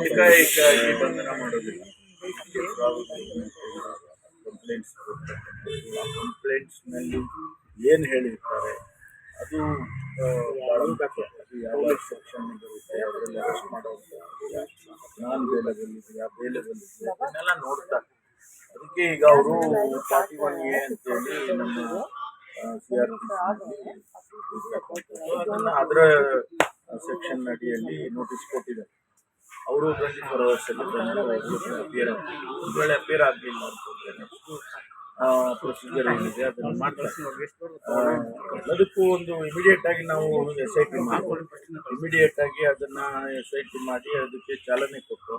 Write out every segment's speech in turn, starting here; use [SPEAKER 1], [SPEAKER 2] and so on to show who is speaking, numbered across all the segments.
[SPEAKER 1] ಏಕಾಏಕಾಗಿ ಬಂಧನ ಮಾಡೋದಿಲ್ಲ. ಕಂಪ್ಲೇಂಟ್ಸ್ ಆ ಕಂಪ್ಲೇಂಟ್ಸ್ನಲ್ಲಿ ಏನು ಹೇಳಿರ್ತಾರೆ? ಅದು. ಅದು ಯಾವ ಸೆಕ್ಷನ್ ಬರುತ್ತೆ ಅದರಲ್ಲಿ ಅರೆಸ್ಟ್ ಮಾಡೋದು ನಾನ್ ಬೇಲಬಲ್ ಇದೆಯಾ ಬೇಲಬಲ್ ಇದೆಯಾ ಅದನ್ನೆಲ್ಲ ನೋಡ್ತಾರೆ ಅದಕ್ಕೆ ಈಗ ಅವರು ಫಾರ್ಟಿ ಒನ್ ಎ ಅಂತೇಳಿ ನಮ್ಮ ಸಿ ಆರ್ ಪಿ ಅದನ್ನ ಅದರ ಸೆಕ್ಷನ್ ಅಡಿಯಲ್ಲಿ ನೋಟಿಸ್ ಕೊಟ್ಟಿದ್ದಾರೆ. ಅವರು ಟ್ವೆಂಟಿ ಫೋರ್ ಅವರ್ಸ್ ಅಪಿಯರ್ ಒಂದು ವೇಳೆ ಅಪಿಯರ್ ಆಗಲಿಲ್ಲ ಪ್ರೊಸೀಜರ್ ಏನಿದೆ ಅದನ್ನು ಮಾಡ್ತಾರೆ. ಅದಕ್ಕೂ ಒಂದು ಇಮಿಡಿಯೇಟ್ ಆಗಿ ನಾವು ಎಸ್ ಐ ಟಿ ಮಾಡಿ ಇಮಿಡಿಯೇಟ್ ಆಗಿ ಅದನ್ನ ಎಸ್ ಐ ಟಿ ಮಾಡಿ ಅದಕ್ಕೆ ಚಾಲನೆ ಕೊಟ್ಟು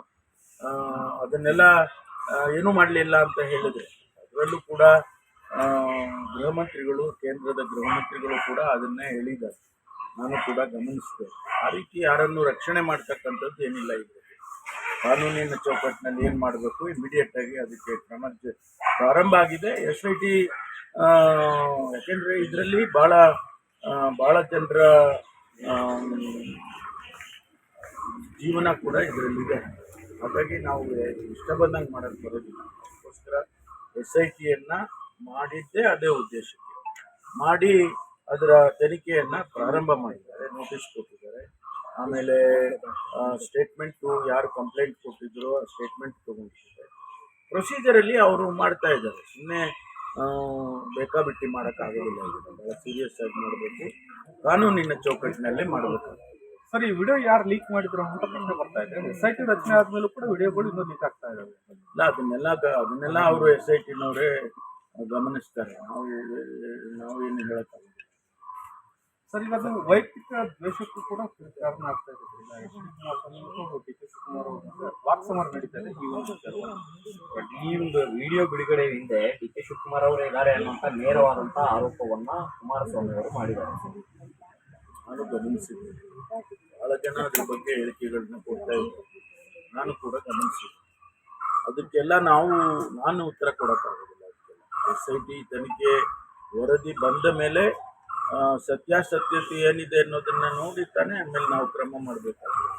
[SPEAKER 1] ಅದನ್ನೆಲ್ಲ ಏನೂ ಮಾಡಲಿಲ್ಲ ಅಂತ ಹೇಳಿದ್ರೆ, ಅದರಲ್ಲೂ ಕೂಡ ಗೃಹ ಮಂತ್ರಿಗಳು, ಕೇಂದ್ರದ ಗೃಹ ಮಂತ್ರಿಗಳು ಕೂಡ ಅದನ್ನೇ ಹೇಳಿದ್ದಾರೆ. ನಾನು ಕೂಡ ಗಮನಿಸಿದೆ. ಆ ರೀತಿ ಯಾರನ್ನು ರಕ್ಷಣೆ ಮಾಡ್ತಕ್ಕಂಥದ್ದು ಏನಿಲ್ಲ ಇದೆ ಕಾನೂನಿನ ಚೌಕಟ್ಟಿನಲ್ಲಿ ಏನು ಮಾಡಬೇಕು? ಇಮಿಡಿಯೇಟ್ ಆಗಿ ಅದಕ್ಕೆ ಕ್ರಮ ಪ್ರಾರಂಭ ಆಗಿದೆ. ಎಸ್ ಐ ಟಿ ಯಾಕೆಂದರೆ ಇದರಲ್ಲಿ ಭಾಳ ಭಾಳ ಜನರ ಜೀವನ ಕೂಡ ಇದರಲ್ಲಿದೆ. ಹಾಗಾಗಿ ನಾವು ಇಷ್ಟ ಬಂದಂಗೆ ಮಾಡೋಕ್ಕೆ ಬರೋದಿಲ್ಲ. ಅದಕ್ಕೋಸ್ಕರ ಎಸ್ ಐ ಟಿಯನ್ನು ಮಾಡಿದ್ದೇ ಅದೇ ಉದ್ದೇಶಕ್ಕೆ. ಮಾಡಿ ಅದರ ತನಿಖೆಯನ್ನು ಪ್ರಾರಂಭ ಮಾಡಿದ್ದಾರೆ ನೋಟಿಸ್ ಕೊಟ್ಟಿದ್ದಾರೆ. ಆಮೇಲೆ ಸ್ಟೇಟ್ಮೆಂಟು ಯಾರು ಕಂಪ್ಲೇಂಟ್ ಕೊಟ್ಟಿದ್ರು ಆ ಸ್ಟೇಟ್ಮೆಂಟ್ ತೊಗೊಂಡಿದ್ದಾರೆ. ಪ್ರೊಸೀಜರಲ್ಲಿ ಅವರು ಮಾಡ್ತಾ ಇದ್ದಾರೆ. ಸುಮ್ಮನೆ ಬೇಕಾಬಿಟ್ಟಿ ಮಾಡೋಕ್ಕಾಗೋದಿಲ್ಲ ಭಾಳ ಸೀರಿಯಸ್ ಆಗಿ ಮಾಡಬೇಕು. ಕಾನೂನಿನ ಚೌಕಟ್ಟಿನಲ್ಲೇ ಮಾಡಬೇಕು
[SPEAKER 2] ಸರ್ ಈ ವಿಡಿಯೋ ಯಾರು ಲೀಕ್ ಮಾಡಿದ್ರು ಅಂತ ಪ್ರಶ್ನೆ ಬರ್ತಾ ಇದೆ. ಎಸ್ ಐ ಟಿ ರಚನೆ ಆದ್ಮೇಲೂ ಕೂಡ ವಿಡಿಯೋಗಳು ಇನ್ನೂ ಲೀಕ್ ಆಗ್ತಾ ಇದಾವೆ.
[SPEAKER 1] ಇಲ್ಲ ಅದನ್ನೆಲ್ಲ ಅದನ್ನೆಲ್ಲ ಅವರು ಎಸ್ ಐ ಟಿನವರೇ ಗಮನಿಸ್ತಾರೆ. ನಾವು ನಾವು ಏನು ಹೇಳೋಕ್ಕಾಗಲ್ಲ.
[SPEAKER 2] ಸರ್ ಅದು ವೈಯಕ್ತಿಕ ದ್ವೇಷಕ್ಕೂ ಕೂಡ ಕಾರಣ ಆಗ್ತಾ ಇದೆ. ವಾಕ್ ಶಿವಕುಮಾರ್ ಅವ್ರ ನಡೀತಾ ಇದೆ. ಈ ಒಂದು.
[SPEAKER 3] ಈ ಒಂದು ವಿಡಿಯೋ ಬಿಡುಗಡೆ ಹಿಂದೆ ಡಿ ಕೆ ಶಿವಕುಮಾರ್ ಅವರು ಇದ್ದಾರೆ ಅನ್ನುವಂತ ನೇರವಾದಂತಹ ಆರೋಪವನ್ನ ಕುಮಾರಸ್ವಾಮಿ ಅವರು ಮಾಡಿದ್ದಾರೆ.
[SPEAKER 1] ನಾನು ಗಮನಿಸಿದ್ದೆ ಬಹಳ ಜನ ಅದ್ರ ಬಗ್ಗೆ ಹೇಳಿಕೆಗಳನ್ನ ಕೊಡ್ತಾ ಇದ್ದೆ ನಾನು ಕೂಡ ಗಮನಿಸಿದ್ದೆ ಅದಕ್ಕೆಲ್ಲ ನಾವು, ನಾನು ಉತ್ತರ ಕೊಡೋಕ್ಕಾಗೋದಿಲ್ಲ. ಎಸ್ ಐ ಟಿ ತನಿಖೆ ವರದಿ ಬಂದ ಮೇಲೆ ಸತ್ಯಾಸತ್ಯತೆ ಏನಿದೆ ಅನ್ನೋದನ್ನು ನೋಡಿ ತಾನೇ ಆಮೇಲೆ ನಾವು ಕ್ರಮ ಮಾಡಬೇಕಾಗ್ತದೆ.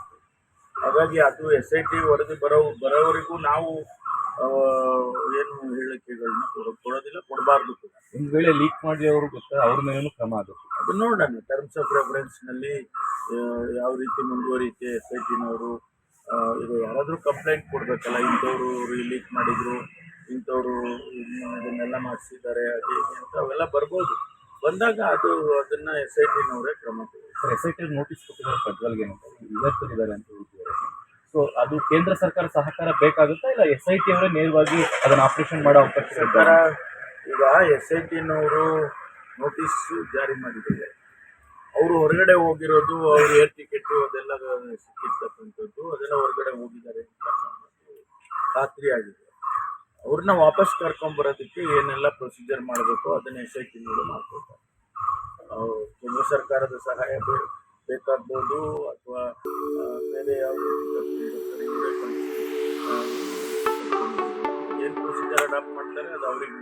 [SPEAKER 1] ಹಾಗಾಗಿ ಅದು ಎಸ್ ಐ ಟಿ ವರದಿ ಬರೋ ಬರೋವರೆಗೂ ನಾವು ಏನು ಹೇಳಿಕೆಗಳನ್ನ ಕೊಡೋ ಕೊಡೋದಿಲ್ಲ ಕೊಡಬಾರ್ದು ಕೂಡ.
[SPEAKER 2] ಒಂದು ವೇಳೆ ಲೀಕ್ ಮಾಡಿ ಅವರು ಗೊತ್ತಾ ಅವ್ರ ಮೇಲೂ ಕ್ರಮ ಆಗುತ್ತೆ
[SPEAKER 1] ಅದು ನೋಡೋಣ. ಟರ್ಮ್ಸ್ ಆಫ್ ರೆಫರೆನ್ಸ್ನಲ್ಲಿ ಯಾವ ರೀತಿ ಮುಂದುವರಿಯುತ್ತೆ ಎಸ್ ಐ ಟಿನವರು ಈಗ ಯಾರಾದರೂ ಕಂಪ್ಲೇಂಟ್ ಕೊಡಬೇಕಲ್ಲ ಇಂಥವ್ರು ಲೀಕ್ ಮಾಡಿದರು ಇಂಥವ್ರು ಇದನ್ನೆಲ್ಲ ಮಾಡಿಸಿದ್ದಾರೆ ಅದೇ ಅಂತ ಅವೆಲ್ಲ ಬರ್ಬೋದು. ಬಂದಾಗ ಅದು ಅದನ್ನ ಎಸ್ ಐ ಟಿನವರೇ ಕ್ರಮ
[SPEAKER 2] ಎಸ್ ಐ ಟಿ ನೋಟಿಸ್ ಕೊಟ್ಟಿದ್ದಾರೆ ಪ್ರಜ್ವಲ್ಗೆ ಇವತ್ತಿದ್ದಾರೆ ಅಂತ ಹೇಳ್ತಿದ್ದಾರೆ. ಸೊ ಅದು ಕೇಂದ್ರ ಸರ್ಕಾರ ಸಹಕಾರ ಬೇಕಾಗುತ್ತಾ ಇಲ್ಲ ಎಸ್ ಐ ಟಿ ಅವರೇ ನೇರವಾಗಿ ಅದನ್ನ ಆಪರೇಷನ್ ಮಾಡೋ ಅವಕಾಶ
[SPEAKER 1] ಸರ್ಕಾರ ಈಗ ಎಸ್ ಐ ಟಿನವರು ನೋಟಿಸ್ ಜಾರಿ ಮಾಡಿದ್ದಾರೆ. ಅವರು ಹೊರಗಡೆ ಹೋಗಿರೋದು ಅವ್ರ ಏರ್ ಟಿಕೆಟ್ ಅದೆಲ್ಲ ಸಿಕ್ಕಿರ್ತಕ್ಕಂಥದ್ದು ಅದೆಲ್ಲ ಹೊರಗಡೆ ಹೋಗಿದ್ದಾರೆ ಅಂತ ಖಾತ್ರಿ ಆಗಿದೆ. ಅವ್ರನ್ನ ವಾಪಸ್ ಕರ್ಕೊಂಬರೋದಕ್ಕೆ ಏನೆಲ್ಲ ಪ್ರೊಸೀಜರ್ ಮಾಡಬೇಕು ಅದನ್ನ ಎಸ್ ಐ ಟಿನವರು ಮಾಡ್ಕೊಳ್ತಾರೆ. ಕೇಂದ್ರ ಸರ್ಕಾರದ ಸಹಾಯ ಬೇಕಾಗ್ಬೋದು ಅಥವಾ ಬೇರೆ ಯಾವ ಏನು ಪ್ರೊಸೀಜರ್ ಅಡಾಪ್ಟ್ ಮಾಡ್ತಾರೆ ಅದು ಅವ್ರಿಗೆ